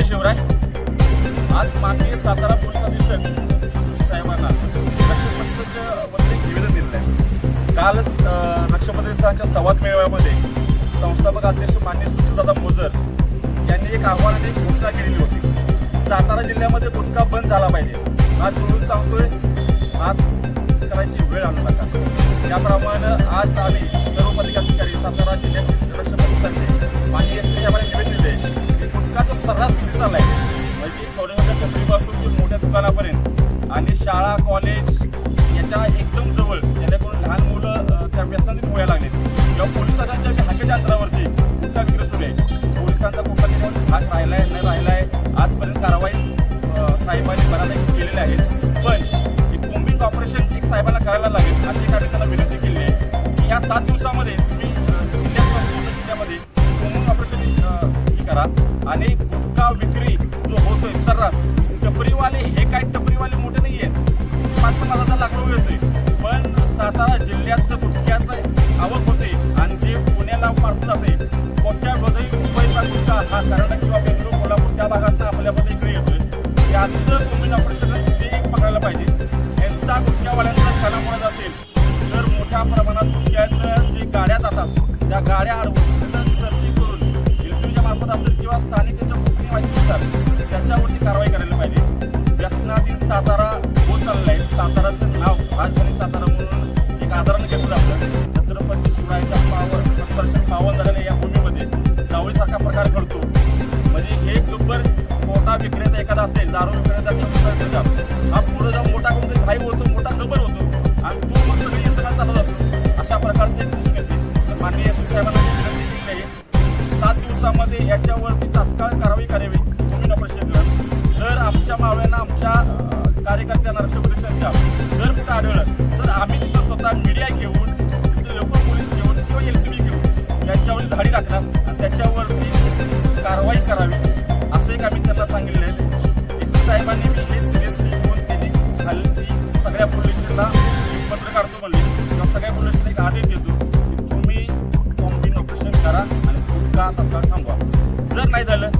जय शिवराय. आज माननीय सातारा पोलीस अधीक्षक जोशी साहेबांना रक्षाबंधनच्या मध्ये निवेदन दिलेलं आहे. कालच अं, संवाद मेळाव्यामध्ये संस्थापक अध्यक्ष माननीय सुशीलदादा मोजर यांनी एक आव्हानाने एक घोषणा केलेली होती. सातारा जिल्ह्यामध्ये गुटखा बंद झाला पाहिजे. आज जोडून सांगतोय. आज करायची वेळ आणू नका. त्याप्रमाणे आज आम्ही सर्व पदाधिकारी सातारा जिल्ह्यातील दुकानापर्यंत. आणि शाळा कॉलेज याच्या एकदम जवळ जेणेकरून लहान मुलं त्या व्यसनात व्हायला लागले जेव्हा पोलिसांच्या बी हाकेच्या अंतरावरती गुटखा विक्री सुरू आहे पोलिसांचा कुठला त्याच्यावर राहिला आहे नाही राहिला आहे आजपर्यंत कारवाई साहेबांनी बऱ्यापैकी केलेल्या आहेत पण एक कोम्बिंग ऑपरेशन एक साहेबांना करायला लागेल अशी एक आम्ही त्यांना विनंती केली आहे. की या सात दिवसामध्ये तुम्ही जिल्ह्यामध्ये कोम्बिंग ऑपरेशन हे करा. आणि गुटखा विक्री जो होतोय सर्रास टपरीवाले हे काय टपरीवाले मोठे नाही आहेत पाच पन्नास हजार लाख रुपये येतोय पण सातारा जिल्ह्यात गुटख्याचं आवक होते. आणि जे पुण्याला पार्सल जाते कोट्यावधी मुंबईचा गुटखा हा कर्नाटक किंवा बेंगलोर कोल्हापूर त्या भागात आपल्यामध्ये इकडे येतोय. याचं तुम्ही ऑपरेशन ते एक पकडायला पाहिजे. यांचा गुटख्यावाल्यांचा खानामुळात असेल तर मोठ्या प्रमाणात गुटख्याचं जे गाड्या जातात त्या गाड्या विक्रेता एखादा असेल दारू विक्रेता किंवा हा पुढे जाऊन मोठा कोणतरी भाई होतो मोठा गब्बर होतो आणि तो मग सगळी यंत्रणा चालत असतो अशा प्रकारचे दिसून येते माननीय साहेबांना विनंती केली आहे सात दिवसामध्ये याच्यावरती तात्काळ कारवाई करावी तुम्ही ऑपरेशनला जर आमच्या मावळ्यांना आमच्या कार्यकर्त्यांना रक्षा रक्षाप्रदेशांच्या जर कुठं आढळलं तर आम्ही तिथं स्वतः मीडिया घेऊन तिथं लोकल पोलीस घेऊन किंवा एल सी बी घेऊन त्यांच्यावर धाडी टाकणार आणि त्याच्यावरती कारवाई करावी किंवा सगळ्या पोलीस एक आदेश देतो की तुम्ही कॉम्बिन ऑपरेशन करा आणि तुमचा आता थांबवा. जर नाही झालं